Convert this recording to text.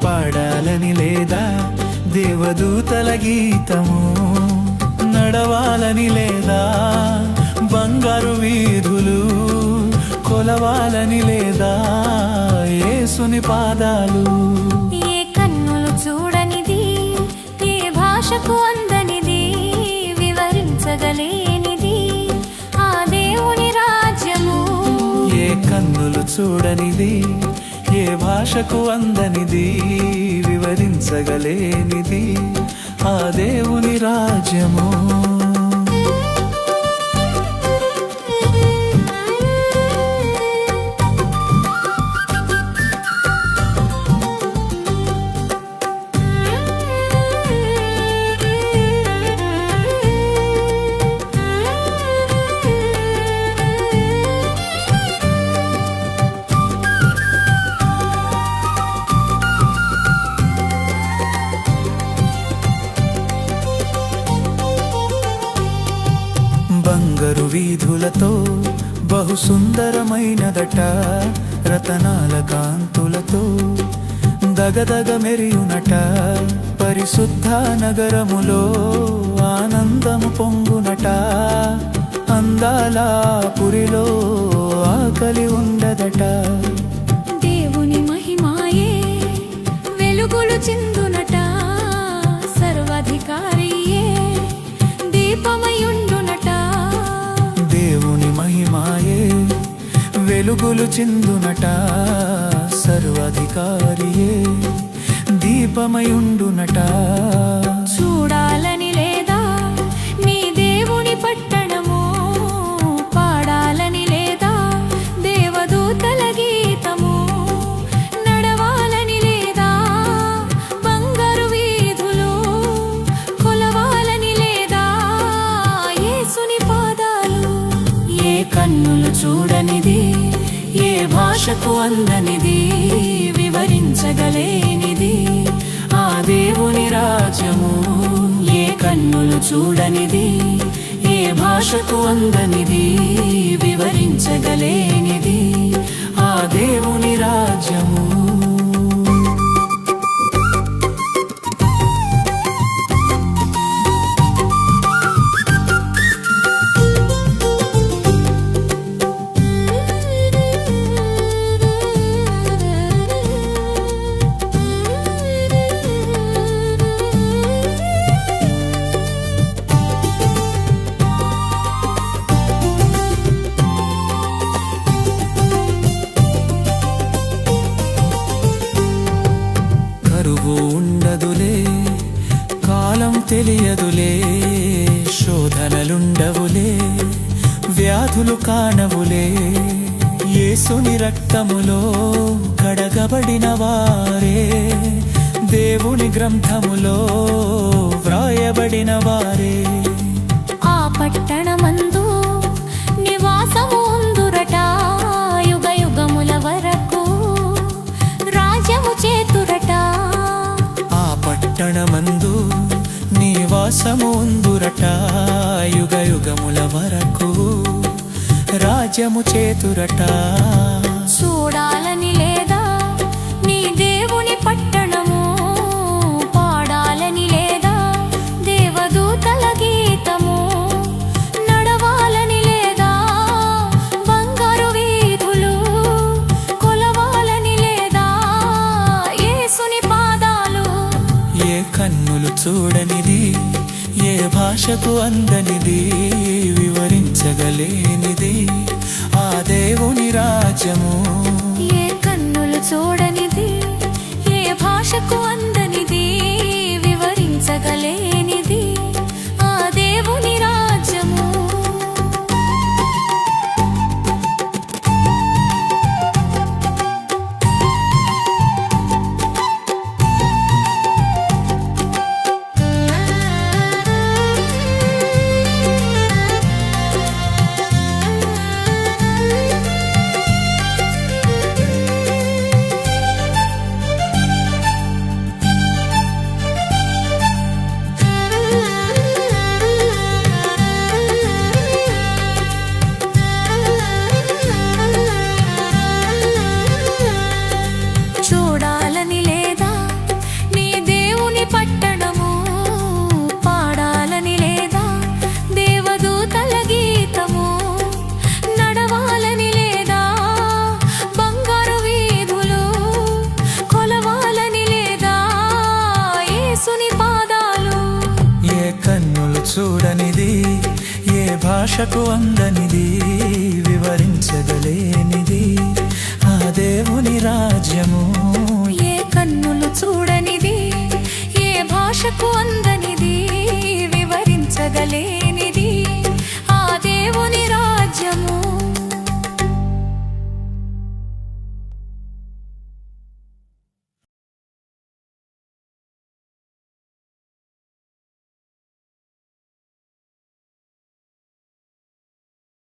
చూడాలని లేదా దేవదూతల గీతము నడవాలని లేదా బంగారు వీధులు కొలవాలని లేదా యేసుని పాదాలు ఏ కన్నులు చూడనిది ఏ భాషకు అందనిది వివరించగలేనిది ఆ దేవుని రాజ్యము. ఏ కన్నులు చూడనిది ఏ భాషకు అందనిది వివరించగలేనిది. ఆ దేవుని రాజ్యము బంగారు వీధులతో బహు సుందరమైనదట రతనాల కాంతులతో. దగదగ మెరియునట పరిశుద్ధ నగరములో ఆనందము పొంగునట. అందాల పురిలో ఆకలి ఉండదట. దేవుని మహిమాయే వెలుగులు చింద వెలుగులు చిందునట సర్వాధికారియే దీపమయుండునట చూడాలని లేదా నీ దేవుని పట్టణము? పాడాలని లేదా దేవదూతల గీతము? నడవాలని లేదా బంగారు వీధులు? కొలవాలని లేదా యేసుని పాదాలు? ఏ కన్నులు చూడనిది? ఏ భాషకు అందనిది వివరించగలేనిది. ఆ దేవుని రాజ్యము ఏ కన్నులు చూడనిది ఏ భాషకు అందనిది వివరించగలేనిది. ఆ దేవుని రాజ్యము శోధనలుండవులే వ్యాధులు కానవులే. యేసుని రక్తములో కడగబడిన వారే దేవుని గ్రంథములో యుగ యుగముల వరకు రాజ్యము చేతురట. భాషకు అందనిది వివరించగలేనిది. ఆ దేవుని రాజ్యము ఏ కన్నులు చూడనిది ఏ భాషకు అంద చూడనిది ఏ భాషకు అందనిది వివరించగలేనిది. ఆ దేవుని రాజ్యము ఏ కన్నులు చూడనిది ఏ భాషకు అందనిది వివరించగలే